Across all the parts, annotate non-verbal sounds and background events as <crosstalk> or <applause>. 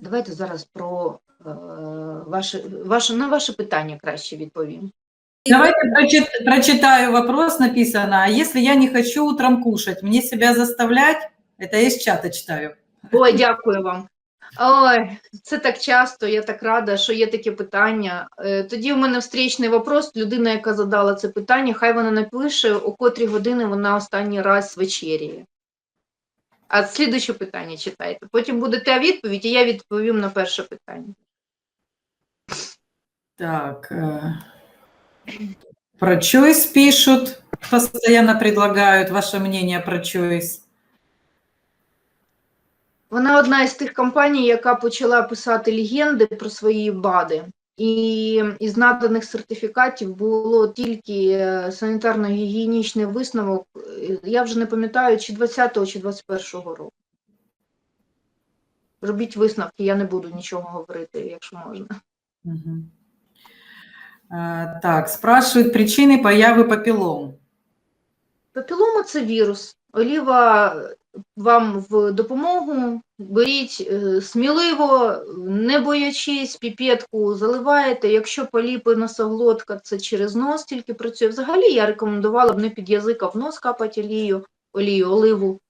Давайте зараз про е, ваше, ваше, на ваше питання краще відповім. Давайте прочит- прочитаю вопрос, написано, а если я не хочу утром кушать, мне себя заставлять? Это я из чата читаю. Ой, дякую вам. Ой, це так часто, я так рада, що є таке питання. Е, Тоді в мене встрічний вопрос. Людина, яка задала це питання, хай вона напише, о котрій години вона останній раз вечеряє. А слідуюче питання читайте. Потім буде та відповідь, і я відповім на перше питання. Так, э, про Choice пишут, постоянно предлагают ваше мнение про Choice. Вона одна із тих компаній, яка почала писати легенди про свої БАДи. І із наданих сертифікатів було тільки е, санітарно-гігієнічний висновок. е, Я вже не пам'ятаю, чи 20-го, чи 21-го року. Робіть висновки, я не буду нічого говорити, якщо можна. А, Так, спрашивают причины появы папиллом. Папілома це вірус. Оліва вам в допомогу. Беріть е, сміливо, не боячись, піпетку заливаєте. Якщо поліпи носоглотка, це через нос тільки працює. Взагалі я рекомендувала б не під язик, а в нос капати олію, олію, оливу.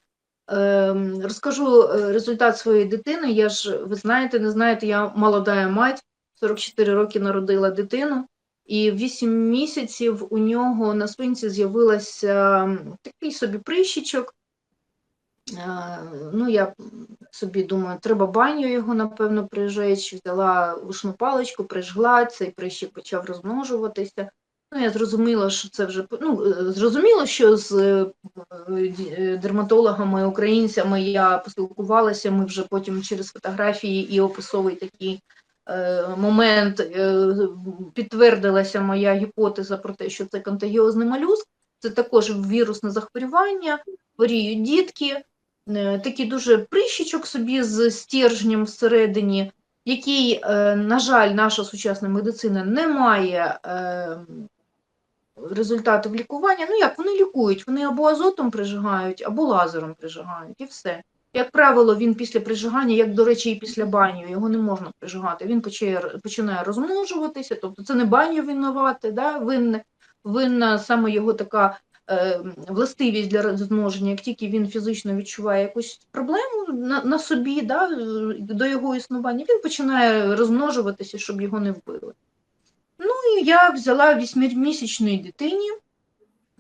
Ем, розкажу е, результат своєї дитини. Я ж, ви знаєте, не знаєте, я молода мать, 44 роки народила дитину. І в 8 місяців у нього на спинці з'явилася такий собі прищічок. Е, Ну, я собі думаю, треба баню його, напевно, прижечь. Взяла вушну паличку, прижгла, цей прищик почав розмножуватися. Ну, я зрозуміла, що це вже ну, е, зрозуміло, що з е, дерматологами, українцями я поспілкувалася. Ми вже потім через фотографії і описовий такий е, момент е, підтвердилася моя гіпотеза про те, що це контагіозний молюск. Це також вірусне захворювання, хворіють дітки, такий дуже прищічок собі з стержнем всередині, який, е, на жаль, наша сучасна медицина не має е, результатів лікування. Ну як вони лікують? Вони або азотом прижигають, або лазером прижигають, і все. Як правило, він після прижигання, як, до речі, і після баню, його не можна прижигати. Він починає розмножуватися, тобто це не баню винувати, да, винне, винна саме його така е, властивість для розмноження, як тільки він фізично відчуває якусь проблему на, на собі, да, е, до його існування, він починає розмножуватися, щоб його не вбили. Ну і я взяла вісьмимісячної дитині,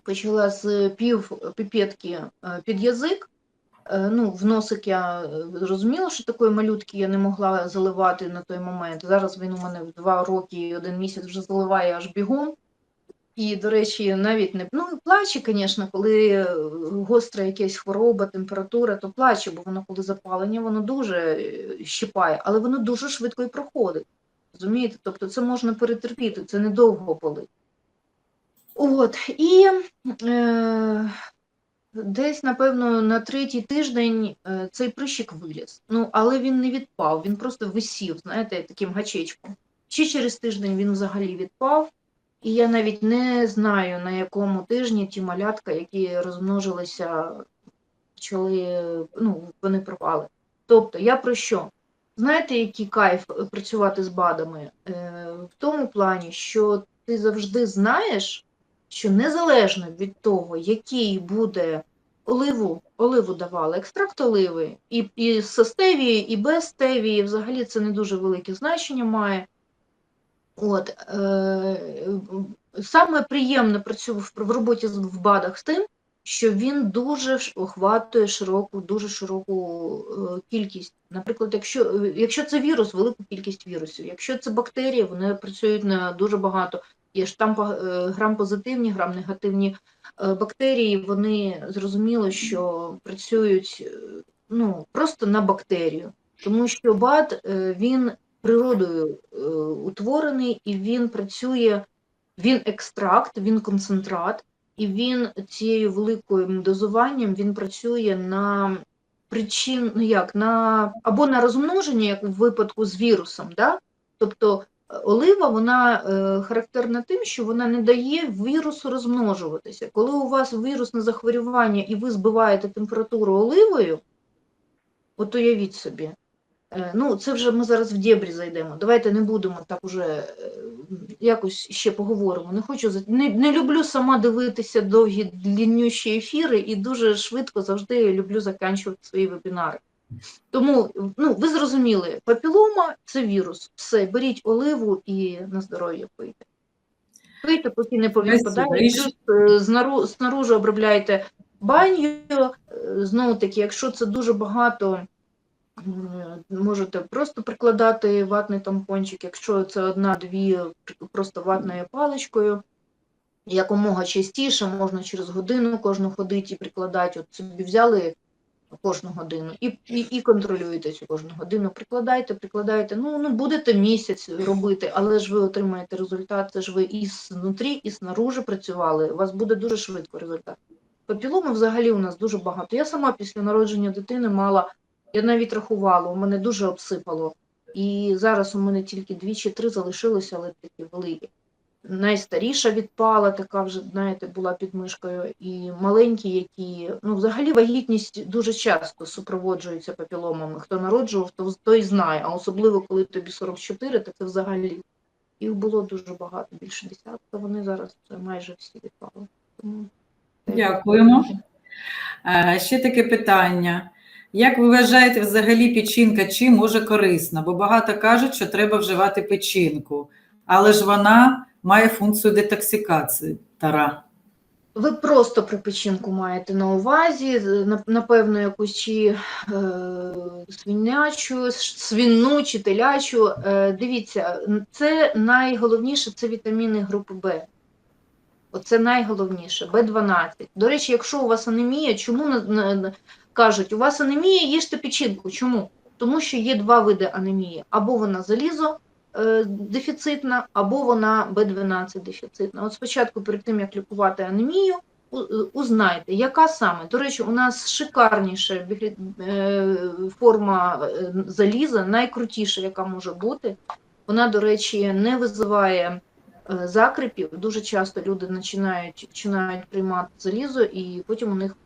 почала з пів піпетки е, під язик. Е, Ну, в носик я е, зрозуміла, що такої малютки я не могла заливати на той момент. Зараз він у мене в два роки і один місяць вже заливає аж бігом. І, до речі, навіть не ну, плаче, звісно, коли е, гостра якась хвороба, температура, то плаче, бо воно коли запалення, воно дуже е, щипає, але воно дуже швидко і проходить. Розумієте? Тобто це можна перетерпіти, це недовго болить. От, і е, десь, напевно, на третій тиждень е, цей прищик виліз. Ну, але він не відпав, він просто висів, знаєте, таким гачечком. Ще через тиждень він взагалі відпав. І я навіть не знаю, на якому тижні ті малятка, які розмножилися, почали, ну, вони пропали. Тобто, я про що? Знаєте, який кайф е, працювати з БАДами? Е, в тому плані, що ти завжди знаєш, що незалежно від того, який буде оливу, оливу давали, екстракт оливи, і, і з стевії, і без стевії, взагалі це не дуже велике значення має. От, е, саме приємне працював в роботі в БАДах з тим, що він дуже охватує широку, дуже широку е, кількість. Наприклад, якщо, якщо це вірус, велику кількість вірусів. Якщо це бактерії, вони працюють на дуже багато. Є ж там е, грам-позитивні, грам-негативні е, бактерії, вони зрозуміло, що працюють ну, просто на бактерію. Тому що БАД він природою е, утворений і він працює, він екстракт, він концентрат, і він цією великою дозуванням він працює на причин, ну як, на або на розмноження, як у випадку з вірусом, да? тобто е, олива вона е, характерна тим, що вона не дає вірусу розмножуватися. Коли у вас вірусне захворювання і ви збиваєте температуру оливою, от уявіть собі, Ну, це вже ми зараз в дєбрі зайдемо. Давайте не будемо так уже е, якось ще поговоримо. Не хочу не, не люблю сама дивитися довгі дліннющі ефіри і дуже швидко завжди люблю заканчувати свої вебінари. Тому ну, ви зрозуміли, папілома це вірус. Все, беріть оливу і на здоров'я пийте. Пийте, поки не повідпадає. Е, знару- снаружи обробляйте баню. Е, Знову таки, якщо це дуже багато, можете просто прикладати ватний тампончик. Якщо це одна-дві, просто ватною паличкою. Якомога частіше, можна через годину кожну ходити і прикладати. От собі взяли кожну годину і, і, і контролюєте цю кожну годину. Прикладайте, прикладайте. Ну, ну будете місяць робити, але ж ви отримаєте результат. Це ж ви і знутрі, і снаружи працювали. У вас буде дуже швидко результат. Папіломи взагалі у нас дуже багато. Я сама після народження дитини мала, я навіть рахувала, у мене дуже обсипало. І зараз у мене тільки дві чи три залишилося, але такі великі. Найстаріша відпала, така вже, знаєте, була під мишкою, і маленькі, які ну, взагалі вагітність дуже часто супроводжується папіломами. Хто народжував, то той знає, а особливо коли тобі 44, то це взагалі. Їх було дуже багато, більше десятка. Вони зараз майже всі відпали. Тому Дякуємо. Е, Ще таке питання. Як ви вважаєте, взагалі печінка чи може корисна? Бо багато кажуть, що треба вживати печінку, але ж вона має функцію детоксикації. Тара. Ви просто про печінку маєте на увазі, напевно, якусь чи е, свинячу, свинну чи телячу. Е, дивіться, це найголовніше це вітаміни групи Б. Оце найголовніше, Б12. До речі, якщо у вас анемія, чому кажуть, у вас анемія, їжте печінку. Чому? Тому що є два види анемії: або вона залізо е, дефіцитна, або вона Б12 дефіцитна. От спочатку, перед тим як лікувати анемію, е, узнайте, яка саме. До речі, у нас шикарніша е, форма заліза, найкрутіша, яка може бути. Вона, до речі, не визиває закрепів. Дуже часто люди починають, починають приймати залізо, і потім у них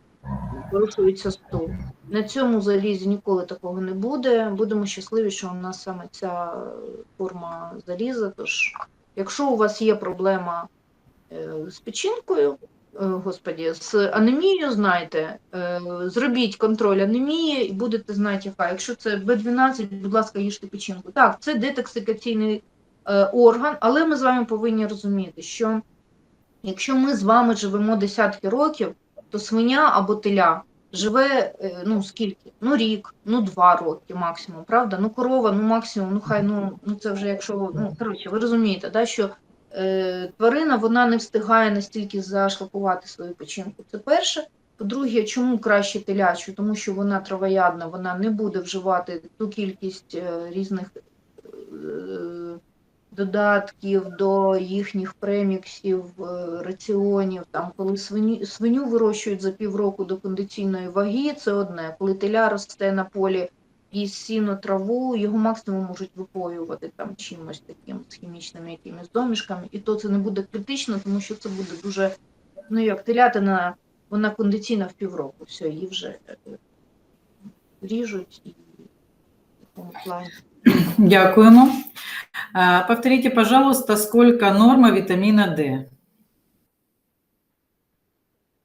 порушується стул. На цьому залізі ніколи такого не буде. Будемо щасливі, що у нас саме ця форма заліза. Тож, якщо у вас є проблема е, з печінкою, е, господі, з анемією, знайте, е, зробіть контроль анемії і будете знати, яка. Якщо це Б12, будь ласка, їжте печінку. Так, це детоксикаційний орган, але ми з вами повинні розуміти, що якщо ми з вами живемо десятки років, то свиня або теля живе е, ну скільки? Ну рік, ну два роки максимум, правда? Ну корова, ну максимум, ну хай ну, ну це вже якщо ну коротше, ви розумієте, да, що е, тварина вона не встигає настільки зашлакувати свою печінку. Це перше. По-друге, чому краще телячу? Тому що вона травоядна, вона не буде вживати ту кількість е, різних е, додатків до їхніх преміксів, е, раціонів. Там, коли свиню, свиню вирощують за півроку до кондиційної ваги, це одне. Коли теля росте на полі і сіно траву, його максимум можуть випоювати там чимось таким з хімічними якимись домішками, і то це не буде критично, тому що це буде дуже, ну як телятина, вона кондиційна в півроку, все, її вже е, ріжуть і в такому плані. <clears throat> Дякуємо. Е, Повторіть, пожалуйста, скільки норма вітаміна Д?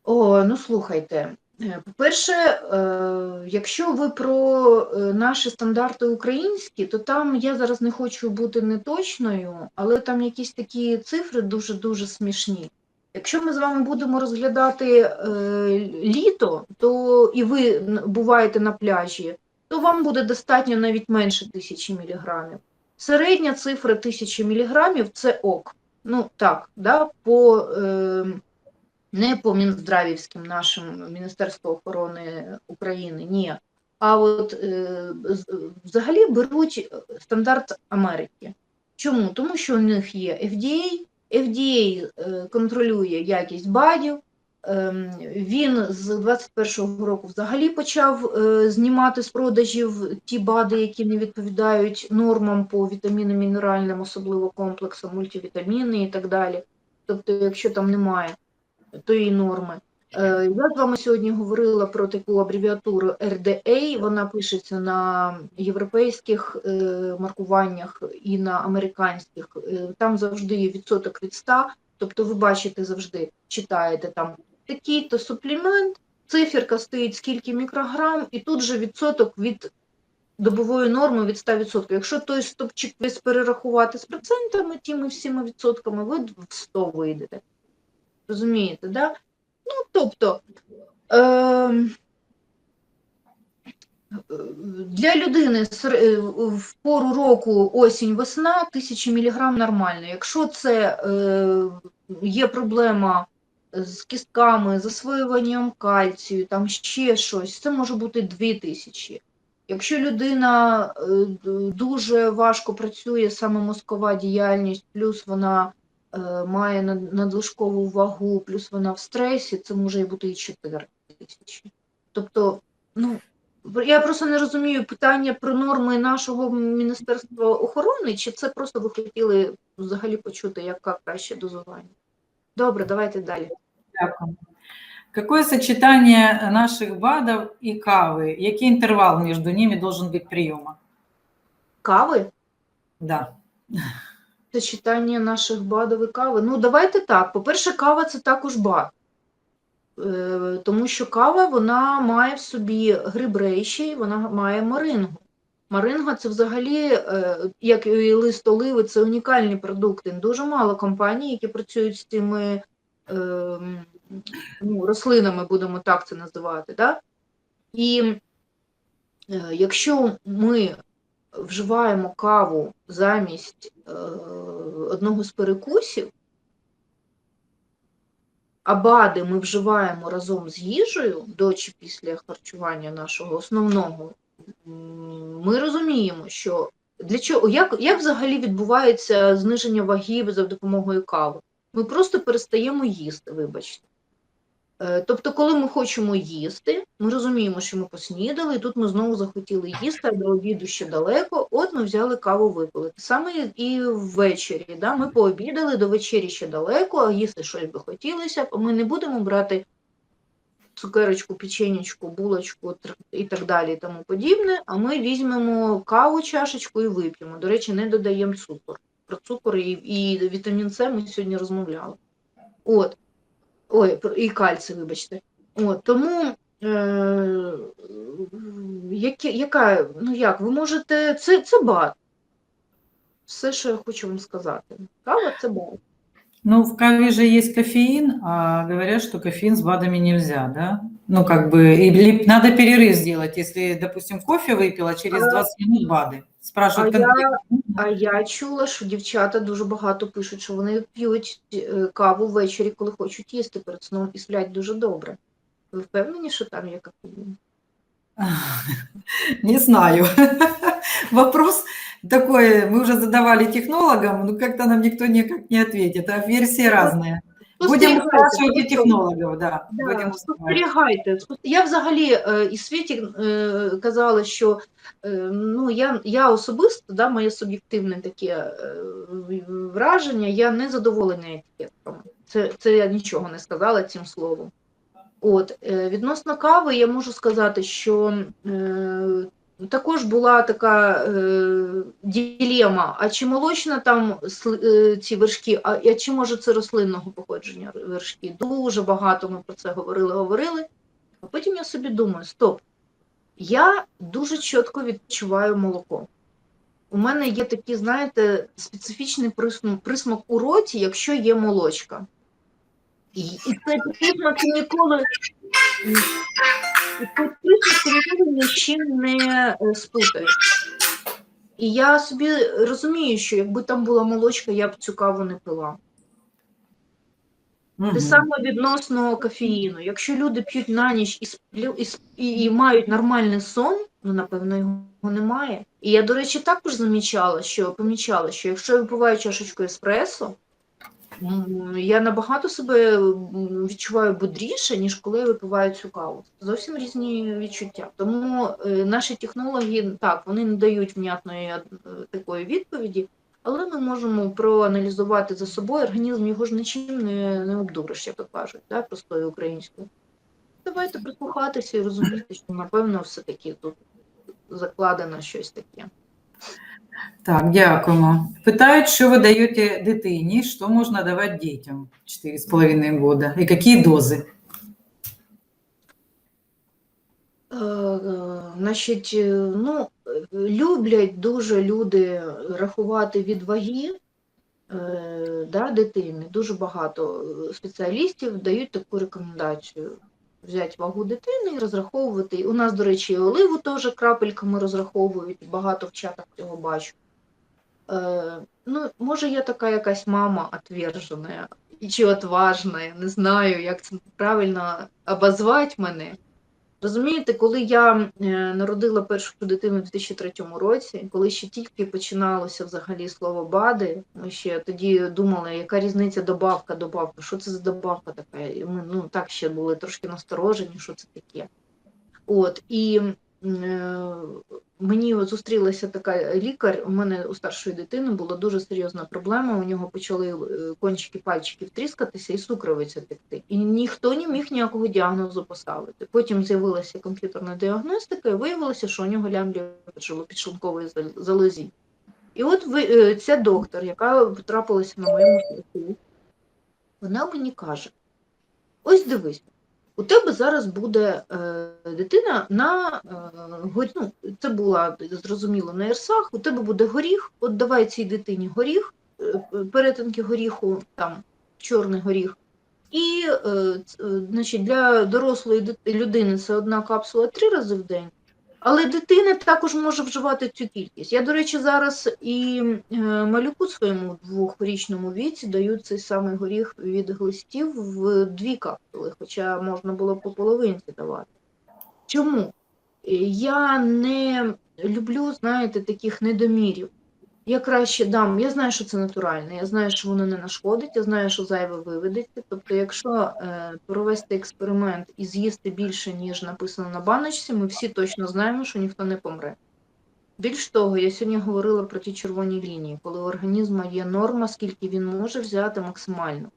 О, ну слухайте. Е, По-перше, е, якщо ви про наші стандарти українські, то там я зараз не хочу бути неточною, але там якісь такі цифри дуже-дуже смішні. Якщо ми з вами будемо розглядати літо, то і ви буваєте на пляжі, вам буде достатньо навіть менше тисячі міліграмів. Середня цифра тисячі міліграмів це ок. Ну так, да, по. Е, не по Мінздравівським нашим Міністерству охорони України, ні. А от е, взагалі беруть стандарт Америки. Чому? Тому що у них є FDA, FDA е, контролює якість бадів. Ем, Він з 21-го року взагалі почав е, знімати з продажів ті бади, які не відповідають нормам по вітамінам, мінеральним, особливо комплексам, мультивітаміни і так далі. Тобто, якщо там немає тої норми. Е, Я з вами сьогодні говорила про таку абревіатуру RDA. Вона пишеться на європейських е, маркуваннях і на американських. Там завжди є відсоток від 100, тобто ви бачите завжди, читаєте там такий-то суплемент, циферка стоїть скільки мікрограм, і тут же відсоток від добової норми від 100%. Якщо той стопчик весь перерахувати з процентами, тими всіма відсотками, ви в 100 вийдете. Розумієте, да? Ну, тобто, е, для людини е, в пору року осінь-весна 1000 мг нормально. Якщо це е, є проблема з кістками, засвоюванням кальцію, там ще щось, це може бути 2000. Якщо людина е, дуже важко працює, саме мозкова діяльність, плюс вона е, має над- надлишкову вагу, плюс вона в стресі, це може бути і 4 тисячі. Тобто, ну, я просто не розумію питання про норми нашого Міністерства охорони, чи це просто ви хотіли взагалі почути, яка краще дозування? Добре, давайте далі. Дякую. Какое сочетание наших БАДов и кавы? Який интервал между ними должен быть приема? Кави? Да. Це читання наших БАДів і кави. Ну, давайте так. По-перше, кава це також БАД. Е, Тому що кава вона має в собі гриб рейші, вона має марингу. Маринга це взагалі, е, як і лист оливи, це унікальні продукти. Дуже мало компаній, які працюють з цими ну, рослинами, будемо так це називати. Да? І е, якщо ми вживаємо каву замість е, одного з перекусів, а БАДи ми вживаємо разом з їжею до чи після харчування нашого основного, ми розуміємо, що для чого, як, як взагалі відбувається зниження ваги за допомогою кави? Ми просто перестаємо їсти, вибачте. Е, Тобто, коли ми хочемо їсти, ми розуміємо, що ми поснідали, і тут ми знову захотіли їсти, а до обіду ще далеко. От ми взяли каву випили. Саме і ввечері. Да? Ми пообідали, до вечері ще далеко, а їсти щось би хотілося, ми не будемо брати цукерочку, печенечку, булочку і так далі, і тому подібне. А ми візьмемо каву, чашечку і вип'ємо. До речі, не додаємо цукор Про цукор і, і вітамін С ми сьогодні розмовляли. От. Ой, про- і кальцій, вибачте. От, тому е, яке, яка, ну як, ви можете, це, це бад. Все, що я хочу вам сказати. Кава це бад. Ну, в каве же есть кофеин, а говорят, что кофеин с БАДами нельзя, да? Ну, как бы, или надо перерыв сделать, если, допустим, кофе выпила, через 20 минут БАДы. Спрашивают, А я- конкретно. А я чула, що дівчата дуже багато пишуть, що вони п'ють е, каву ввечері, коли хочуть їсти перед сном і сплять дуже добре. Ви впевнені, що там є кофеїн? <laughs> Не знаю. <laughs> Вопрос такой, мы уже задавали технологам, но как-то нам никто никак не ответит, а версии разные. Будем Спостерігайте, спрашивать у да. Да, Будем спостерігайте. Я взагалі е, і світі е, казала, що е, ну, я, я особисто, да, моє суб'єктивне таке е, враження, я не задоволена етикетками. Це, це я нічого не сказала цим словом. От, відносно кави, я можу сказати, що також була така е, ділема, а чи молочна там е, ці вершки, а, а чи може це рослинного походження вершки? Дуже багато ми про це говорили, говорили. А потім я собі думаю: стоп, я дуже чітко відчуваю молоко. У мене є такий, знаєте, специфічний присмак, присмак у роті, якщо є молочка. І, і цей присмак ніколи, і цей присмак ніколи ні з чим не е, сплутаєш. І я собі розумію, що якби там була молочка, я б цю каву не пила. Те саме відносно кофеїну. Якщо люди п'ють на ніч і, сплю, і, і, і мають нормальний сон, ну напевно його немає. І я, до речі, також замічала, що помічала, що якщо я випиваю чашечку еспресо, я набагато себе відчуваю бодріше, ніж коли я випиваю цю каву. Зовсім різні відчуття. Тому е, наші технології так вони не дають внятної е, такої відповіді. Але ми можемо проаналізувати за собою організм, його ж нічим не, не обдуриш, як то кажуть, да, простою українською. давайте прислухатися і розуміти, що напевно все-таки тут закладено щось таке. Так, дякуємо. Питають, що ви даєте дитині, що можна давати дітям 4,5 года, і які дози? Е, Значить, е, ну, люблять дуже люди рахувати від ваги е, да, дитини. Дуже багато спеціалістів дають таку рекомендацію. Взяти вагу дитини і розраховувати. У нас, до речі, оливу теж крапельками розраховують, багато в чатах цього бачу. Е, ну, може, я така якась мама отвержена чи отважна, не знаю, як це правильно обозвати мене. Розумієте, коли я е, народила першу дитину у 2003 році, коли ще тільки починалося взагалі слово БАДи, ми ще тоді думали, яка різниця добавка, добавка, що це за добавка така? І ми ну, так ще були трошки насторожені, що це таке. От, і мені зустрілася така лікар, у мене у старшої дитини була дуже серйозна проблема, у нього почали е, кончики пальчиків тріскатися і сукровиця текти. І ніхто не міг ніякого діагнозу поставити. Потім з'явилася комп'ютерна діагностика, і виявилося, що у нього лямблі підшлункової залозі. І от ви, е, ця доктор, яка потрапилася на моєму шляху, вона мені каже: ось дивись, у тебе зараз буде е, дитина на е, горі, ну, це була зрозуміло на ірсах, у тебе буде горіх, от давай цій дитині горіх, е, перетинки горіху, там чорний горіх. І е, е, значить, для дорослої людини це одна капсула три рази в день, але дитина також може вживати цю кількість. Я, до речі, зараз і е, малюку своєму двохрічному віці даю цей самий горіх від глистів в дві капсули, хоча можна було по половинці давати. Чому? Е, Я не люблю, знаєте, таких недомірів. Я краще дам, я знаю, що це натуральне, я знаю, що воно не нашкодить, я знаю, що зайве виведеться. Тобто, якщо е, провести експеримент і з'їсти більше, ніж написано на баночці, ми всі точно знаємо, що ніхто не помре. Більш того, я сьогодні говорила про ті червоні лінії, коли у організму є норма, скільки він може взяти максимально.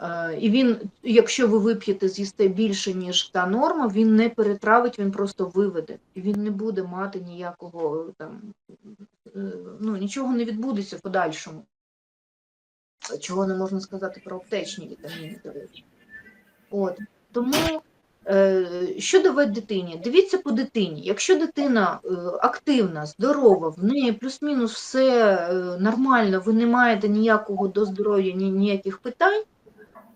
Е, І він, якщо ви вип'єте, з'їсте більше, ніж та норма, він не перетравить, він просто виведе. І він не буде мати ніякого там, ну, нічого не відбудеться в подальшому. Чого не можна сказати про аптечні вітаміни, до речі. От. Тому е, що давати дитині? Дивіться по дитині. Якщо дитина е, активна, здорова, в неї плюс-мінус все е, нормально, ви не маєте ніякого до здоров'я, ні, ніяких питань,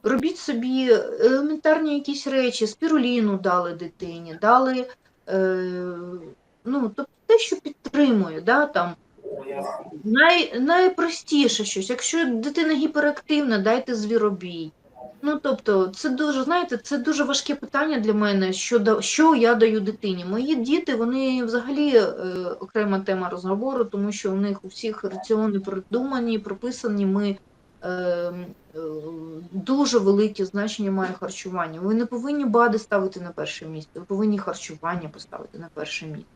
робіть собі елементарні якісь речі, спіруліну дали дитині, дали е, ну, тобто те, що підтримує, да, там, най, найпростіше щось. Якщо дитина гіперактивна, дайте звіробій. Ну, тобто, це дуже, знаєте, це дуже важке питання для мене, що, що я даю дитині. Мої діти, вони взагалі е, окрема тема розговору, тому що у них у всіх раціони продумані, прописані. Ми е, е, дуже велике значення має харчування. Ви не повинні БАДи ставити на перше місце, ви повинні харчування поставити на перше місце.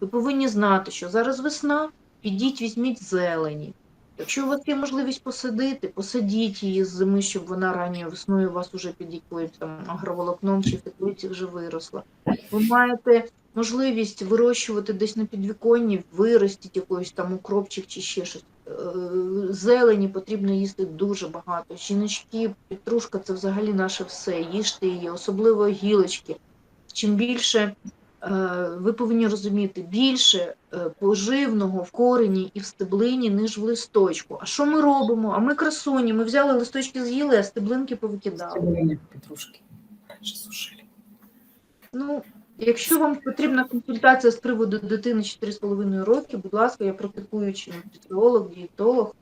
Ви повинні знати, що зараз весна, підіть, візьміть зелені. Якщо у вас є можливість посадити, посадіть її з зими, щоб вона ранньою весною у вас уже під якоюсь там агроволокном чи в теплиці вже виросла. Ви маєте можливість вирощувати десь на підвіконні, виростіть якийсь там укропчик чи ще щось. Е, Зелені потрібно їсти дуже багато. Жіночки, петрушка це взагалі наше все. Їжте її, особливо гілочки. Чим більше ви повинні розуміти, більше е, поживного в корені і в стеблині, ніж в листочку. А що ми робимо? А ми красуні, ми взяли листочки з'їли, а стеблинки повикидали. Стеблині петрушки. Раніше сушили. Ну, якщо вам потрібна консультація з приводу дитини 4,5 роки, будь ласка, я практикуючий нутриціолог, дієтолог.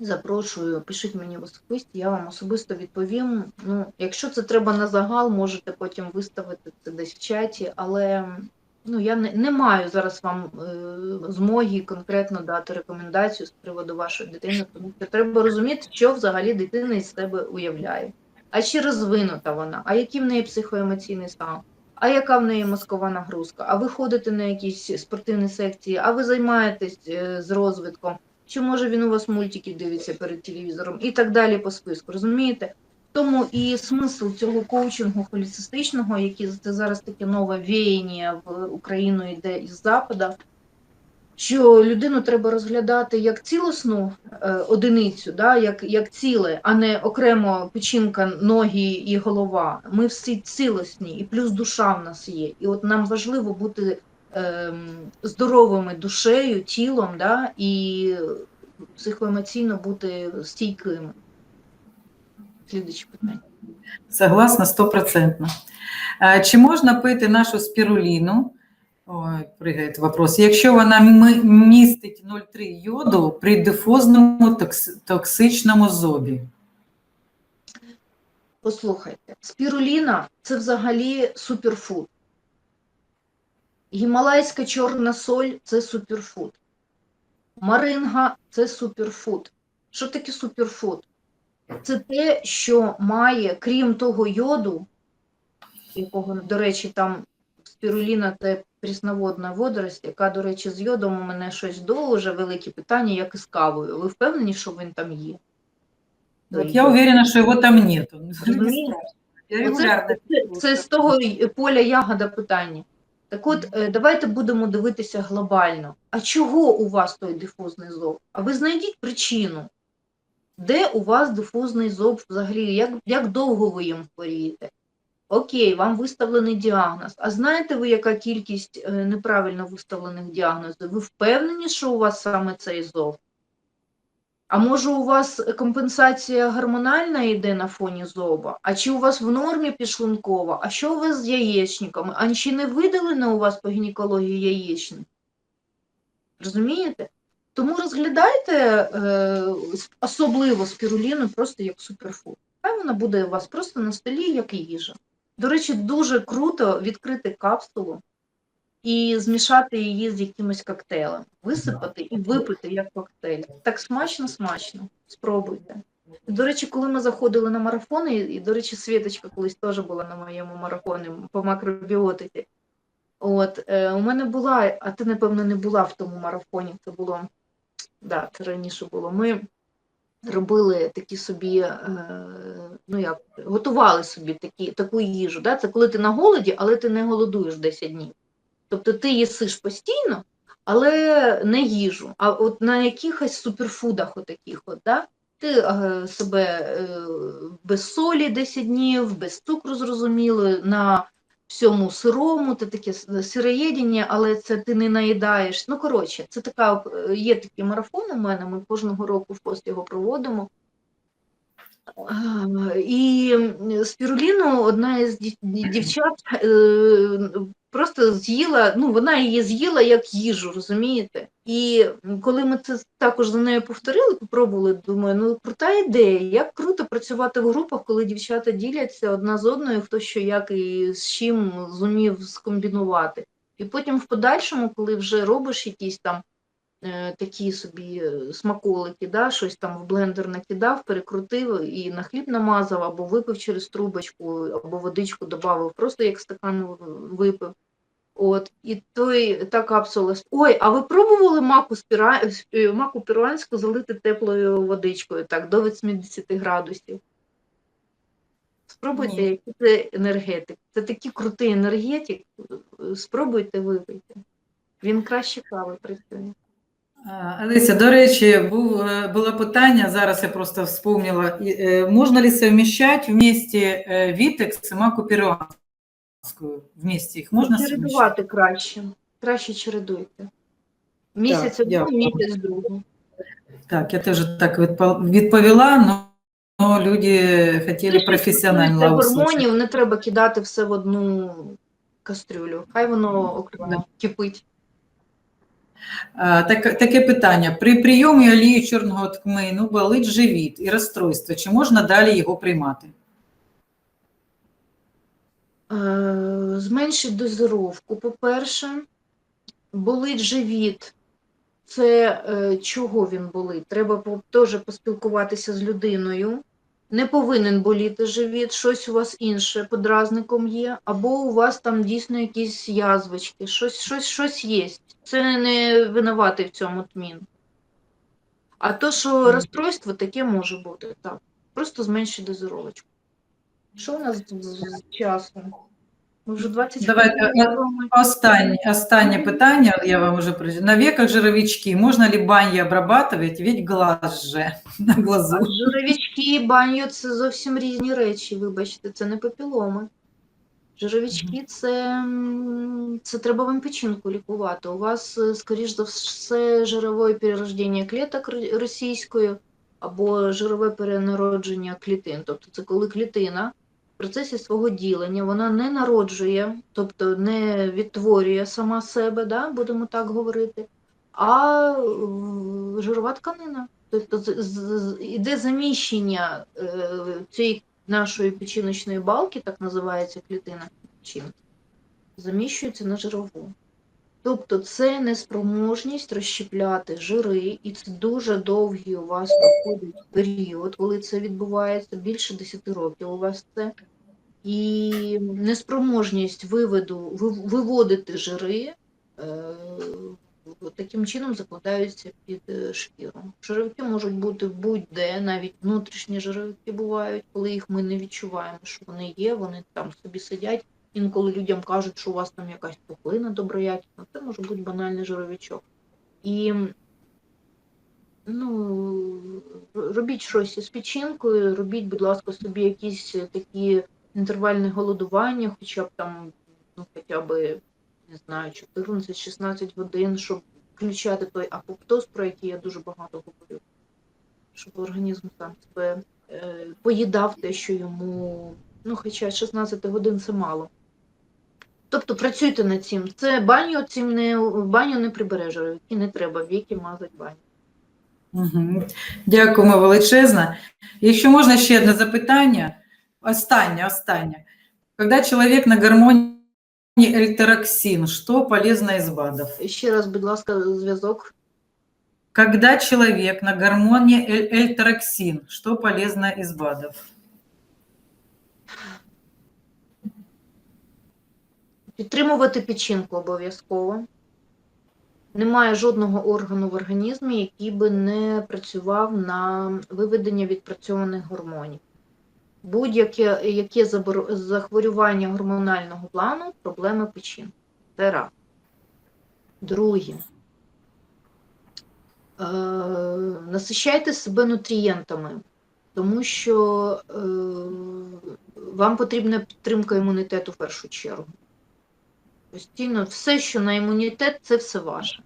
Запрошую, пишіть мені в я вам особисто відповім. Ну, якщо це треба на загал, можете потім виставити це десь в чаті, але ну, я не, не маю зараз вам е, змоги конкретно дати рекомендацію з приводу вашої дитини, тому що треба розуміти, що взагалі дитина із себе уявляє. А чи розвинута вона, а який в неї психоемоційний стан, а яка в неї мозкова нагрузка, а ви ходите на якісь спортивні секції, а ви займаєтесь е, з розвитком, чи може він у вас мультики дивиться перед телевізором і так далі по списку, розумієте? тому і смисл цього коучингу холіцистичного, який це зараз таке нове веяння в Україну йде із Запада, що людину треба розглядати як цілісну е, одиницю, да, як, як ціле, а не окремо печінка, ноги і голова. Ми всі цілісні, і плюс душа в нас є. І от нам важливо бути здоровими душею, тілом, да, і психоемоційно бути стійкими. Слідуюче питання. Согласна стопроцентно. Чи можна пити нашу спіруліну? Ой, пригає вопрос. Якщо вона містить 0,3 йоду при дифузному токсичному зобі. Послухайте, спіруліна це взагалі суперфуд. Гімалайська чорна соль це суперфуд. Маринга це суперфуд. Що таке суперфуд? Це те, що має, крім того йоду, якого, до речі, там спіруліна це прісноводна водорость, яка, до речі, з йодом у мене щось дуже велике питання, як і з кавою. Ви впевнені, що він там є? Так, я уверена, що його там нету. Регулярно Це, це з того поля ягода питання. Так от, е, давайте будемо дивитися глобально. А чого у вас той дифузний зоб? А ви знайдіть причину, де у вас дифузний зоб взагалі, як, як довго ви їм хворієте? Окей, вам виставлений діагноз. А знаєте ви, яка кількість е, неправильно виставлених діагнозів? Ви впевнені, що у вас саме цей зоб? А може у вас компенсація гормональна йде на фоні зоба? А чи у вас в нормі підшлункова? А що у вас з яєчниками? А чи не видалено у вас по гінекології яєчник? Розумієте? Тому розглядайте е, особливо спіруліну просто як суперфуд. Хай вона буде у вас просто на столі, як їжа. До речі, дуже круто відкрити капсулу і змішати її з якимось коктейлем, висипати і випити як коктейль. Так смачно, смачно. Спробуйте. До речі, коли ми заходили на марафони, і, до речі, Світочка колись теж була на моєму марафоні по макробіотиці. От, е, у мене була, а ти, напевно, не була в тому марафоні, це було, да, це раніше було. Ми робили такі собі, е, ну як, готували собі такі, таку їжу. Да? Це коли ти на голоді, але ти не голодуєш 10 днів. Тобто ти їсиш постійно, але не їжу. А от на якихось суперфудах отаких, от, да? ти е, себе е, без солі 10 днів, без цукру зрозуміло, на всьому сирому, це таке сироєдіння, але це ти не наїдаєш. Ну, коротше, це така е, є такий марафон у мене, ми кожного року в пост його проводимо. І спіруліну одна із дівчат е, просто з'їла, ну вона її з'їла як їжу, розумієте? І коли ми це також за нею повторили, попробували, думаю, ну крута ідея, як круто працювати в групах, коли дівчата діляться одна з одною, хто що як і з чим зумів скомбінувати. І потім в подальшому, коли вже робиш якісь там такі собі е, смаколики, да, щось там в блендер накидав, перекрутив і на хліб намазав, або випив через трубочку, або водичку додав, просто як стакан випив. От, і той та капсула. Ой, а ви пробували маку, спіра... е, маку перуанську залити теплою водичкою, так, до 80 градусів? Спробуйте, який це енергетик. Це такий крутий енергетик. е, Спробуйте випийте. Він краще кави працює. Олеся, до речі, був, е, було питання, зараз я просто вспомнила, е, можна ли совмещать вместе е, вітекс і маку перуанську? Вместе їх можна совмещать? чередувати краще. Краще чередуйте. Місяць одну, місяць другу. Так, я теж так відповіла, але люди хотіли професіонально гормонів не треба кидати все в одну кастрюлю. Хай воно окремо кипить. А, Так, таке питання. При прийомі олії чорного тмину болить живіт і розстройство. Чи можна далі його приймати? Е, Зменшить дозировку, по-перше, болить живіт. Це е, чого він болить? Треба теж поспілкуватися з людиною. Не повинен боліти живіт, щось у вас інше подразником є, або у вас там дійсно якісь язвочки, щось, щось, щось є. Це не винуватий в цьому тмін. А то, що розстройство, таке може бути, так. Просто зменшити дозировочку. Що у нас з з часом? Ми вже 20 Давайте, хвилин. Останнє, останнє питання, я вам уже прочитаю. На веках жировички можно ли баньи обрабатывать? Ведь глаз же на глазу. Жировички і баню це зовсім різні речі, вибачте, це не папіломи. Жировички це, це треба вам печінку лікувати. У вас, е, скоріш за все, жирове перерождення кліток російською або жирове перенародження клітин. Тобто це коли клітина процесі свого ділення вона не народжує, тобто не відтворює сама себе, да, будемо так говорити, а е, жирова тканина. Тобто іде заміщення е, цієї нашої печіночної балки, так називається клітина печінки, заміщується на жирову. Тобто це неспроможність розщепляти жири, і це дуже довгий у вас проходить період, коли це відбувається, більше 10 років у вас це. І неспроможність виводу, виводити жири е, таким чином закладаються під е, шкіру. Жировики можуть бути будь-де, навіть внутрішні жировики бувають, коли їх ми не відчуваємо, що вони є, вони там собі сидять. Інколи людям кажуть, що у вас там якась пухлина доброякісна, це може бути банальний жировичок. І ну, робіть щось із печінкою, робіть, будь ласка, собі якісь такі інтервальне голодування, хоча б там, ну, хоча б, не знаю, 14-16 годин, щоб включати той апоптоз, про який я дуже багато говорю, щоб організм сам себе е, поїдав те, що йому, ну, хоча 16 годин це мало. Тобто працюйте над цим. Це баню цим не баню не прибере жировики, не треба віки мазати баню. Угу. Дякуємо величезно. Якщо можна ще одне запитання. Останнє, останнє. Когда человек на гормоне эльтероксин, что полезно из БАДов? Ще раз, будь ласка, зв'язок. Когда человек на гормоне эль- эльтероксин, что полезно из БАДов? Підтримувати печінку обов'язково. Немає жодного органу в організмі, який би не працював на виведення відпрацьованих гормонів. Будь-яке яке захворювання гормонального плану проблема печінки. Це раз. Друге. Е, насищайте себе нутрієнтами, тому що е, вам потрібна підтримка імунітету в першу чергу. Постійно все, що на імунітет, це все ваше.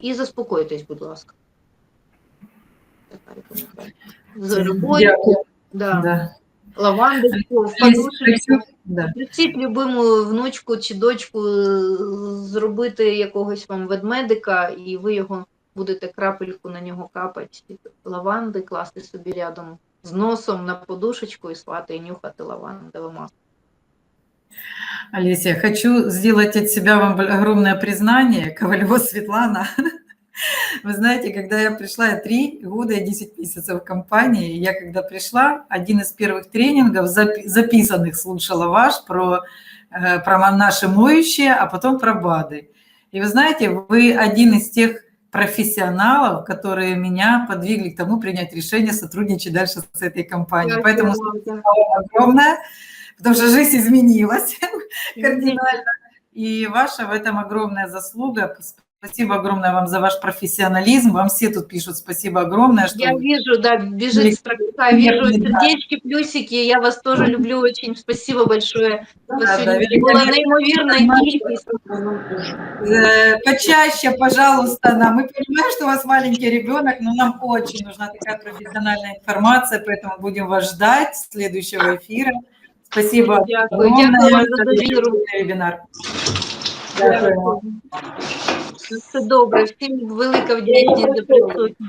І заспокойтесь, будь ласка. З рибою, да, Да. лавандочку, в подушечку. да. Просіть любиму внучку чи дочку зробити якогось вам ведмедика, і ви його будете крапельку на нього капати лаванди, класти собі рядом з носом на подушечку і спати і нюхати лавандове масло. Олеся, хочу сделать от себя вам бо- огромное признание. Ковалева Светлана. <laughs> Вы знаете, когда я пришла, я три года и 10 месяцев в компании, и я когда пришла, один из первых тренингов запи- записанных слушала ваш про, э, про мо- наши моющие, а потом про БАДы. И вы знаете, вы один из тех профессионалов, которые меня подвигли к тому принять решение сотрудничать дальше с этой компанией. Поэтому спасибо вам огромное, Потому что жизнь <laughs> изменилась кардинально. И ваша в этом огромная заслуга. Спасибо огромное вам за ваш профессионализм. Вам все тут пишут спасибо огромное, что Я вы- вижу, да, бежит Великолепно. строка, вижу сердечки, плюсики. Я вас тоже люблю очень. Спасибо большое. Да, да. Э, почаще, пожалуйста, нам. Мы понимаем, что у вас маленький ребенок, но нам очень нужна такая профессиональная информация, поэтому будем вас ждать следующего эфира. Спасибо Дякую, огромное дякую за за довіру. вебинар. Дякую. Все добре, всім велика вдячність за присутність.